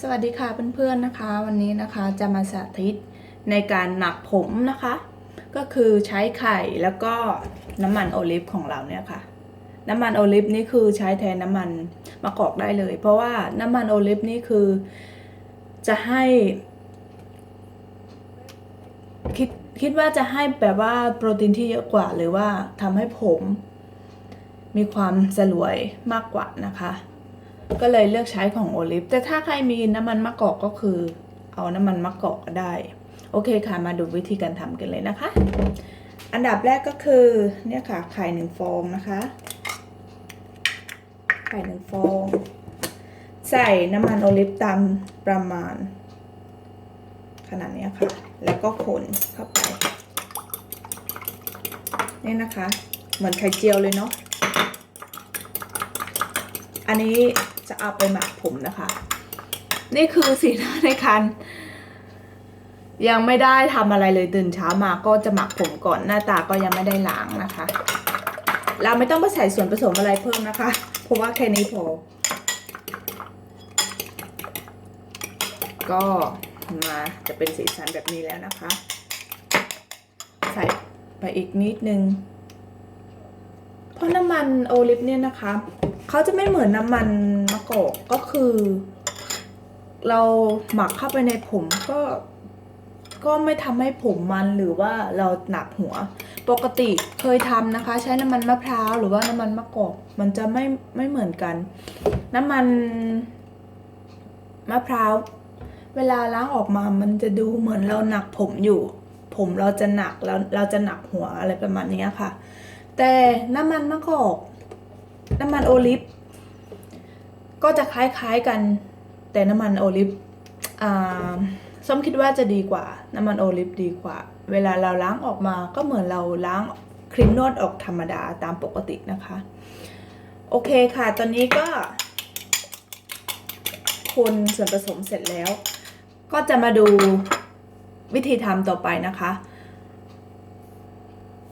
สวัสดีค่ะเพื่อนๆนะคะ วันนี้นะคะจะมาสาธิตในการหมักผมนะคะ ก็คือใช้ไข่แล้วก็น้ำมันโอลิฟของเราเนี่ยค่ะ น้ำมันโอลิฟนี่คือใช้แทนน้ำมันมะกอกได้เลย เพราะว่าน้ำมันโอลิฟนี่คือจะให้คิดคิดว่าจะให้แบบว่าโปรตีนที่เยอะกว่าหรือว่าทำให้ผมมีความสลวยมากกว่านะคะ ก็เลยเลือกใช้ของโอลิฟแต่ถ้าใครมีน้ำมันมะกอกก็คือ เอาน้ำมันมะกอกก็ได้ โอเคค่ะมาดูวิธีการทำกันเลยนะคะ อันดับแรกก็คือเนี่ยค่ะไข่หนึ่งฟองนะคะไข่หนึ่งฟอง ใส่น้ำมันโอลิฟตามประมาณ ขนาดนี้ค่ะ แล้วก็คนเข้าไปนี่นะคะ เหมือนไข่เจียวเลยเนาะอันนี้ จะเอาไปหมักผมนะคะ นี่คือสีหน้าในการยังไม่ได้ทำอะไรเลยตื่นเช้ามาก็จะหมักผมก่อนหน้าตาก็ยังไม่ได้ล้างนะคะ เราไม่ต้องไปใส่ส่วนผสมอะไรเพิ่มนะคะ เพราะว่าแค่นี้พอ ก็มาจะเป็นสีสันแบบนี้แล้วนะคะ ใส่ไปอีกนิดนึง เพราะน้ำมันโอลิฟเนี่ยนะคะ เขาจะไม่เหมือนน้ำมันมะกอกก็คือ เราหมักเข้าไปในผมก็ก็ไม่ทำให้ผมมันหรือว่าเราหนักหัว ปกติเคยทำนะคะ ใช้น้ำมันมะพร้าวหรือว่าน้ำมันมะกอกมันจะไม่ไม่เหมือนกัน น้ำมันมะพร้าวเวลาล้างออกมามันจะดูเหมือนเราหนักผมอยู่ ผมเราจะหนักแล้วเราจะหนักหัวอะไรประมาณนี้ค่ะ แต่น้ำมันมะกอก น้ำมันโอลิฟก็จะคล้ายๆกัน แต่น้ำมันโอลิฟอ่าส้มคิดว่าจะดีกว่า น้ำมันโอลิฟดีกว่า เวลาเราล้างออกมาก็เหมือนเราล้างครีมนวดออกธรรมดาตามปกตินะคะ โอเคค่ะ ตอนนี้ก็ คนส่วนผสมเสร็จแล้ว ก็จะมาดูวิธีทำต่อไปนะคะ